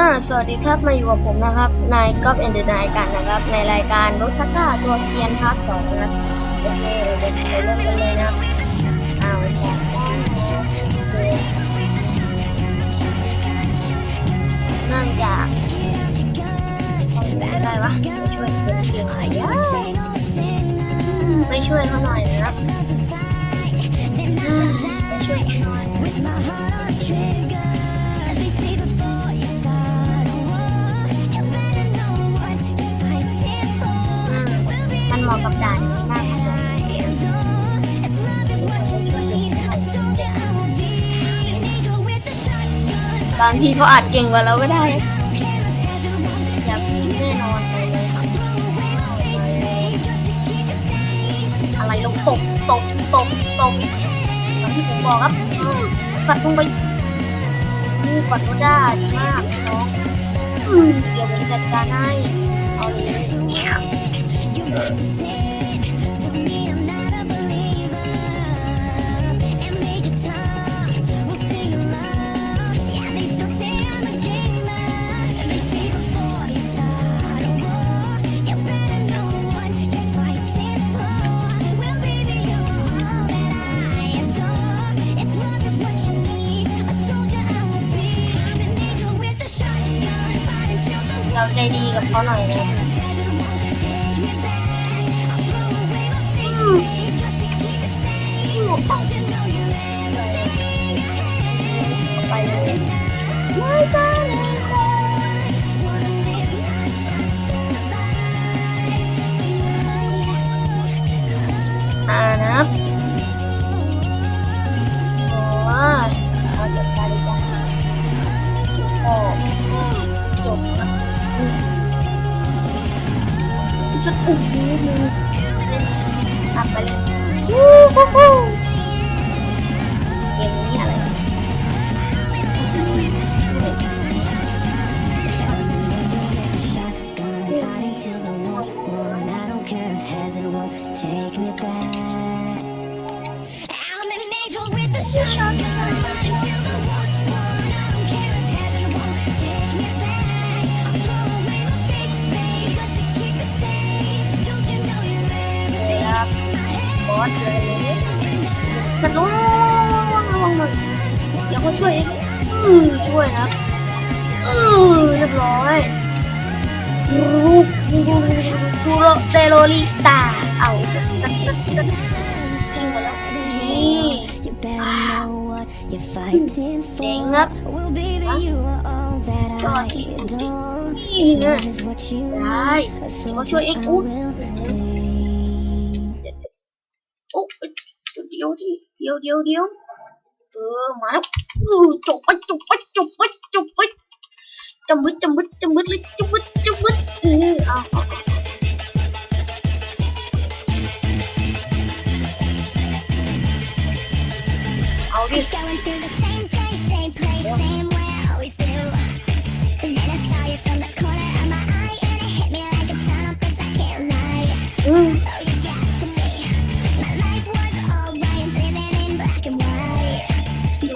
อ่าสวัสดีครับมาอยู่กับผมนะครับนายก๊อฟเอนเดอร์นายกันนะครับ ในรายการโรถซักก้าตัวเกียนพาร์ทสองนะโอเคเดี๋ยวเราเริ่มกันเลยนะอ้าวแจกได้เกินเนื่งจากไม่ได้วะไม่ช่วยคนเก่งหายากไม่ช่วยเขาหน่อยนะครับ เหมาะกับด่านนี้มากบางทีเขาอาจเก่งกว่าเราก็ได้อย่าพิมพ์แน่นอนไปเลยครับ อะไรลงตกตกตกตกอย่างที่ผมบอกครับสัตว์ลงไปมูปัดก็ได้ดีมากน้องเดี๋ยวผมจัดการให้เอาเลย เราใจดีกับเขาหน่อยนะ อื้ บ everything? บอสเลยสนุกระวังระวังหน่อยเดี๋ยวเขาช่วยอือช่วยนะครับอือเรียบร้อยรูปรูโรเตโรลิตาเอาจริงหมดแล้วนี่ You better know what you're fighting เจ๋ง for. ครับ Well, baby, you are all that I Cho chị xin chị. adore. Ý As nè. long as what you ได้ want, a เขาช่วย soldier เอ็ก I ซ์อุ๊ will be. โอ้เดี๋ยวที่เดี๋ เอาดิ Going through the same place, same place, same way I always do. And then I saw you from the corner of my eye, and it hit me like a ton of bricks. I can't lie. อืม Oh, you got to me. My life was alright, living in black and white.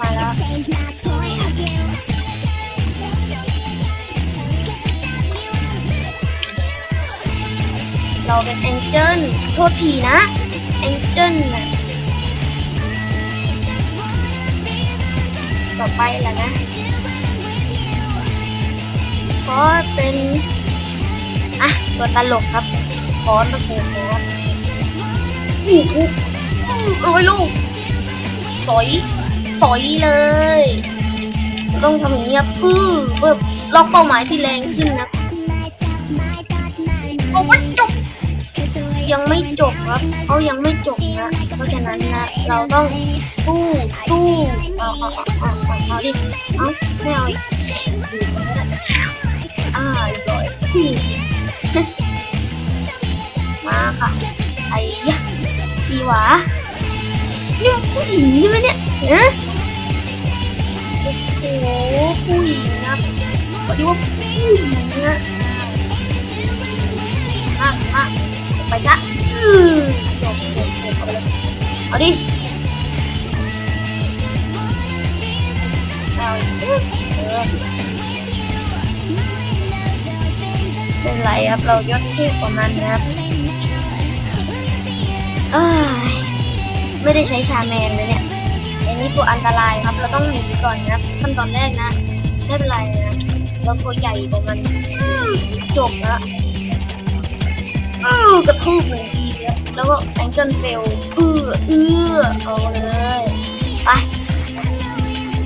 มาแล้ว Change my point of view. เราเป็นแองเจิลโทษทีนะแ ต่อไปล่ะนะขอเป็นอะตัวตลกครับขอตะกูขออู้หูอู้ร้อยลูก สอย สอยเลย ต้องทำอย่างนี้ครับอือเพื่อล็อกเป้าหมายที่แรงขึ้นนะเอาไว้จบ ยังไม่จบครับเขายังไม่จบนะเพราะฉะนั้นนะเราต้องสู้สู้เอาเอาเอาเอาเอาเอาดิเอาไม่เอาอีกอ่าเรียบร้อยมมาค่ะไอ้ยะจีหวานี่มันผู้หญิงใช่ไหมเนี่ยฮะโอ้โหผู้หญิงนะพอดีว่าผู้หญิงนะ ไปละอือเอาไดิเอาเป็นไรครับ เรายศเทพกว่ามันนะครับเอ้ยไม่ได้ใช้ชาแมนเลยเนี่ย อันนี้ตัวอันตรายครับ เราต้องหนีก่อนนะครับขั้นตอนแรกนะ ไม่เป็นไรนะ เราตัวใหญ่กว่ามันจบแล้ว ออกระทืบหนึ่งทีแล้วก็แองเจิลเฟลเอื้อเอื้อเอาเลยไป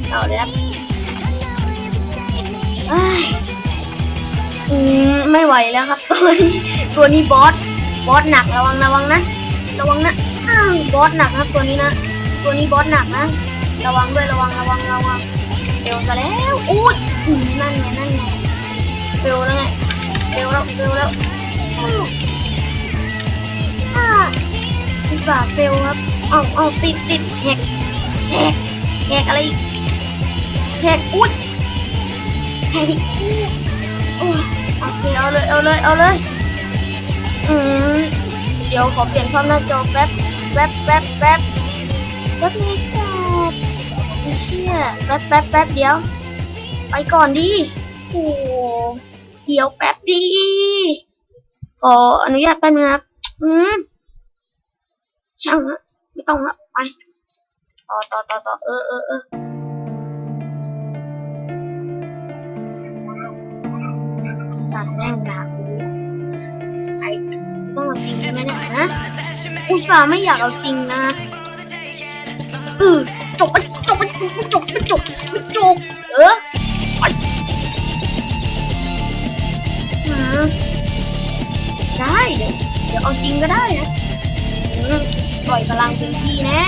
เอาเลยครับเอ้ยอืมไม่ไหวแล้วครับ ตัวนี้ตัวนี้บอสบอสหนักระวังระวังนะระวังนะบอสหนักครับตัวนี้นะตัวนี้บอสหนักนะระวังด้วยระวังระวังระวังเร็วซะแล้วอุ้ยนั่นไงนั่นไงเร็วแล้วไงเร็วแล้วเร็วแล้ว อุตส่าห์เฟลครับเอาเอาติดติดแหกแหกแหกอะไรอีกแหกอุ้ยแหกอีกอู้โอ้ยโอเคเอาเลยเอาเลยเอาเลยอืมเดี๋ยวขอเปลี่ยนความหน้าจอแป๊บแป๊บแป๊บแป๊บแป๊บนี้แป๊บไม่เชื่อแป๊บแป๊บแป๊บเดี๋ยว ไปก่อนดิโอ้โหเดี๋ยวแป๊บดิขออนุญาตแป๊บนึงนะครับอืม ช่างนะไม่ต้องละไปต่อต่อต่อต่อเออเออเออสัตว์แม่งด่ากูไอ้ต้องเอาจริงใช่ไหมเนี่ยฮะอุตส่าห์ไม่อยากเอาจริงนะเออจบไปจบไปจบไปจบไปจบเออไปอืมได้เดี๋ยวเดี๋ยวเอาจริงก็ได้นะ ปล่อยพลังเต็มที่แน่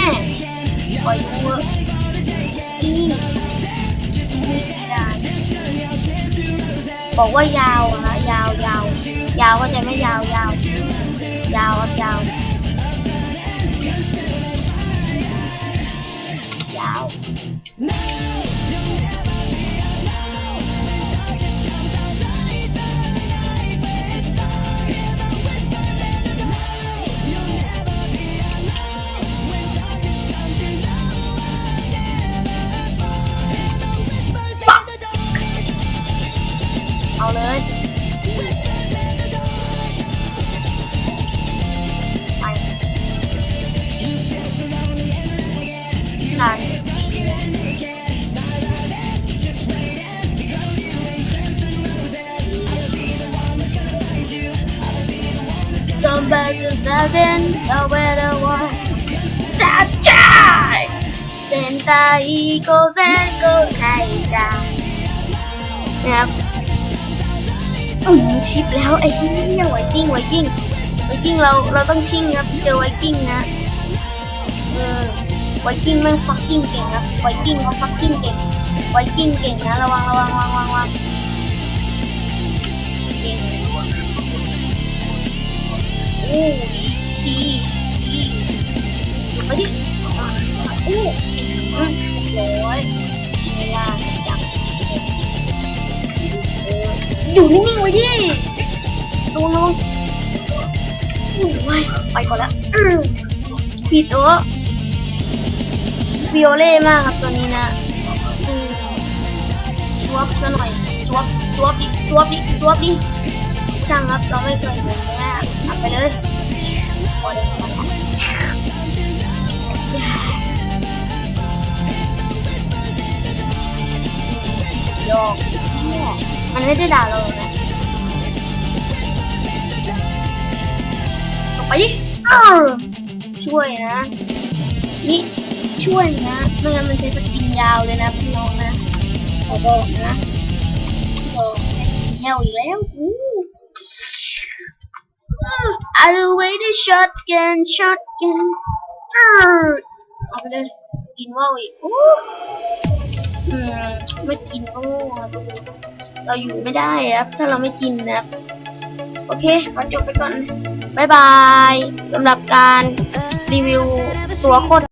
ปล่อยดูเออบอกว่ายาวอะฮะยาวยาวยาวก็จะไม่ยาวยาวยาวครับยาวยาว สมบัติจะเดินเอาไว้แล้วว่าสตาร์ทเส้นตาอีโกเซนโกไทจ้านะครับอืมชิปแล้วไอ้ที่เนี่ยไวกิ้งไวกิ้งไวกิ้งเราเราต้องชิ่งครับเจอไวกิ้งนะเออไวกิ้งแม่งฟักกิ้งเก่งครับไวกิ้งเขาฟักกิ้งเก่งไวกิ้งเก่งนะระวังระวังระวังระวัง อ้ดีดีอยู่ไปดิอู้อืมร้อยไม่ยาจังอยู่นิ่งๆไว้ดิดูน้องอุ้ยว้ายไปก่อนละอื้อผิดเออวิโอเล่มากครับตัวนี้นะอืมสวบซะหน่อยสวบสวบดิสวบดิสวบดิ ช่างครับเราไม่เคยเห็นนะทำไปเลยพอได้ครับโยกเนี่ยมันไม่ได้ด่าเราเลยนะไปดิเออช่วยนะ นี่ช่วยนะ ไม่งั้นมันจะสกินยาวเลยนะพี่น้องนะขอบอกนะโอ้เหี่ยวอีกแล้วอู้อาดูไว้ได้ช็อตกั นช็อตกันเออเอาไปเลยกินว่าวอีกอู้อืมไม่กินก็โง่ครับเราอยู่ไม่ได้ครับ ถ้าเราไม่กินนะครับ โอเคขอจบไปก่อนบ๊ายบายสำหรับการรีวิวตัวโคตร